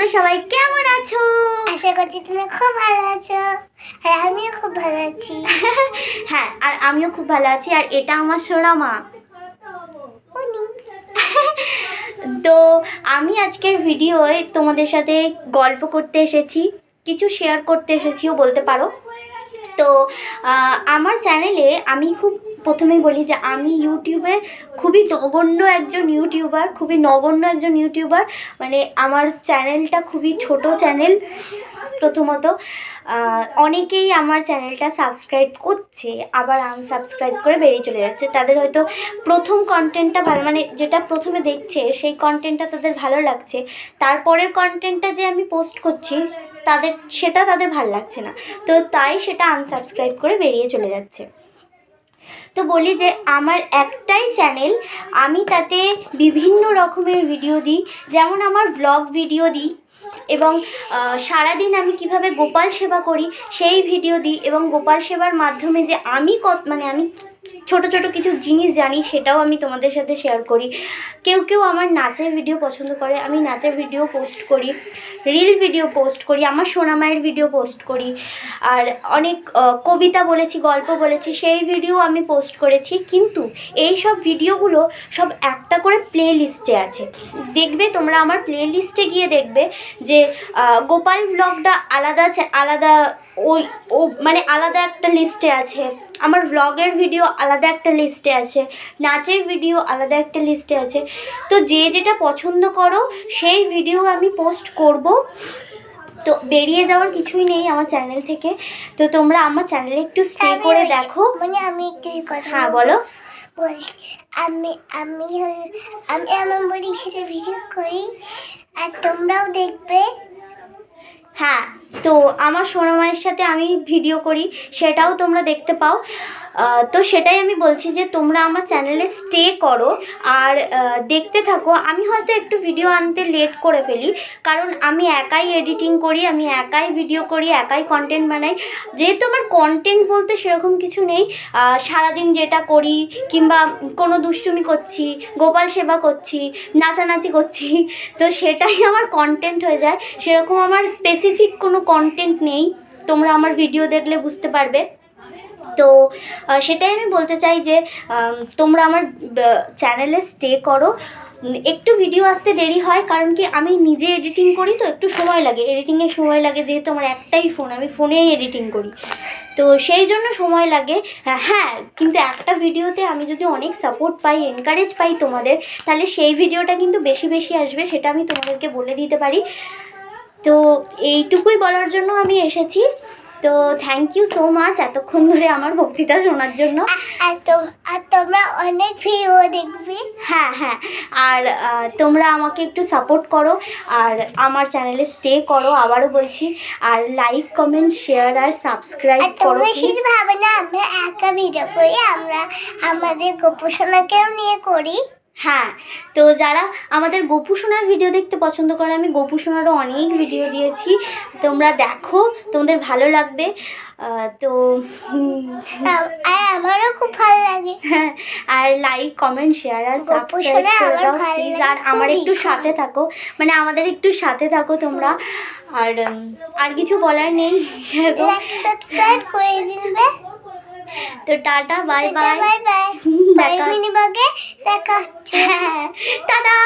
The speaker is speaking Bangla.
তোমরা সবাই কেমন আছো? আশা করছি তুমি খুব ভালো আছো। আর আমিও খুব ভালো আছি। হ্যাঁ আর আমিও খুব ভালো আছি আর এটা আমার সোনা মা। তো আমি আজকের ভিডিওয়ে তোমাদের সাথে গল্প করতে এসেছি কিছু শেয়ার করতে এসেছিও বলতে পারো। তো আমার চ্যানেলে আমি খুব প্রথমেই বলি যে আমি ইউটিউবে খুবই নগণ্য একজন ইউটিউবার, খুবই নগণ্য একজন ইউটিউবার। মানে আমার চ্যানেলটা খুবই ছোট চ্যানেল প্রথমত। অনেকেই আমার চ্যানেলটা সাবস্ক্রাইব করছে, আবার আনসাবস্ক্রাইব করে বেরিয়ে চলে যাচ্ছে। তাদের হয়তো প্রথম কন্টেন্টটা ভালো মানে যেটা প্রথমে দেখছে, সেই কন্টেন্টটা তাদের ভালো লাগছে। তারপরের কন্টেন্টটা যে আমি পোস্ট করছি, তাদের, সেটা তাদের ভালো লাগছে না। তো তাই সেটা আনসাবস্ক্রাইব করে বেরিয়ে চলে যাচ্ছে। তো বলি যে আমার একটাই চ্যানেল, আমি তাতে বিভিন্ন রকমের ভিডিও দিই। যেমন আমার ব্লগ ভিডিও দিই এবং সারাদিন আমি কীভাবে গোপাল সেবা করি সেই ভিডিও দিই এবং গোপাল সেবার মাধ্যমে যে আমি কত মানে আমি ছোট ছোট কিছু জিনিস জানি, সেটাও আমি তোমাদের সাথে শেয়ার করি। কেউ কেউ আমার নাচের ভিডিও পছন্দ করে, আমি নাচের ভিডিও পোস্ট করি রিল ভিডিও পোস্ট করি, আমার সোনামায়ের ভিডিও পোস্ট করি, আর অনেক কবিতা বলেছি, গল্প বলেছি, সেই ভিডিও আমি পোস্ট করেছি। কিন্তু এই সব ভিডিওগুলো সব একটা করে প্লে লিস্টে আছে। দেখবে তোমরা আমার প্লে লিস্টে গিয়ে দেখবে যে গোপাল ব্লগটা আলাদা আছে, আলাদা ওই, ও মানে আলাদা একটা লিস্টে আছে। আমার ব্লগের ভিডিও আলাদা একটা লিস্টে আছে নাচের ভিডিও আলাদা একটা লিস্টে আছে। তো যে যেটা পছন্দ করো সেই ভিডিও আমি পোস্ট করব। তো বেরিয়ে যাওয়ার কিছুই নেই আমার চ্যানেল থেকে। তো তোমরা আমার চ্যানেলে একটু স্টে করে দেখো। মানে আমি একটু হ্যাঁ বলো। আমি আমি আমি আমার বড়ির সাথে ভিডিও করি আর তোমরাও দেখবে। হ্যাঁ। তো আমার সোনামায়ের সাথে আমি ভিডিও করি, সেটাও তোমরা দেখতে পাও। তো সেটাই আমি বলছি যে তোমরা আমার চ্যানেলে স্টে করো আর দেখতে থাকো। আমি হয়তো একটু ভিডিও আনতে লেট করে ফেলি, কারণ আমি একাই এডিটিং করি, আমি একাই ভিডিও করি, একাই কন্টেন্ট বানাই। যেহেতু আমার কন্টেন্ট বলতে সেরকম কিছু নেই সারাদিন যেটা করি, কিংবা কোনো দুষ্টুমি করছি, গোপাল সেবা করছি, নাচানাচি করছি, তো সেটাই আমার কন্টেন্ট হয়ে যায়। সেরকম আমার স্পেসিফিক কোনো কন্টেন্ট নেই তোমরা আমার ভিডিও দেখলে বুঝতে পারবে। তো সেটাই আমি বলতে চাই যে তোমরা আমার চ্যানেলে স্টে করো। একটু ভিডিও আসতে দেরি হয় কারণ কি আমি নিজে এডিটিং করি তো একটু সময় লাগে। এডিটিংয়ে সময় লাগে যেহেতু আমার একটাই ফোন আমি ফোনেই এডিটিং করি। তো সেই জন্য সময় লাগে। হ্যাঁ, হ্যাঁ কিন্তু একটা ভিডিওতে আমি যদি অনেক সাপোর্ট পাই এনকারেজ পাই তোমাদের তাহলে সেই ভিডিওটা কিন্তু বেশি বেশি আসবে সেটা আমি তোমাদেরকে বলে দিতে পারি। তো এইটুকুই বলার জন্য আমি এসেছি। তো থ্যাংক ইউ সো মাচ এতক্ষণ ধরে আমার বক্তৃতা শোনার জন্য। আর তোমরা অনেক ভিডিও দেখবে। হ্যাঁ হ্যাঁ আর তোমরা আমাকে একটু সাপোর্ট করো আর আমার চ্যানেলে স্টে করো আবারও বলছি আর লাইক কমেন্ট শেয়ার আর সাবস্ক্রাইব করো শুধু ভাবে না আমরা একা ভিডিও করি আমরা আমাদের গোপসোনাকেও নিয়ে করি। হ্যাঁ তো যারা আমাদের গোপু সোনার ভিডিও দেখতে পছন্দ করে আমি গোপু সোনারও অনেক ভিডিও দিয়েছি। তোমরা দেখো তোমাদের ভালো লাগবে। তো আমারও খুব ভালো লাগে। হ্যাঁ, আর লাইক কমেন্ট শেয়ার আর সাবস্ক্রাইব করে আমার দাও প্লিজ আর আমার একটু সাথে থাকো। মানে আমাদের একটু সাথে থাকো তোমরা। আর আর কিছু বলার নেই সেরকম সাবস্ক্রাইব করে দিবে তো tata bye bye bye bye দেখা মিনি দেখা হচ্ছে। হ্যাঁ। টাটা!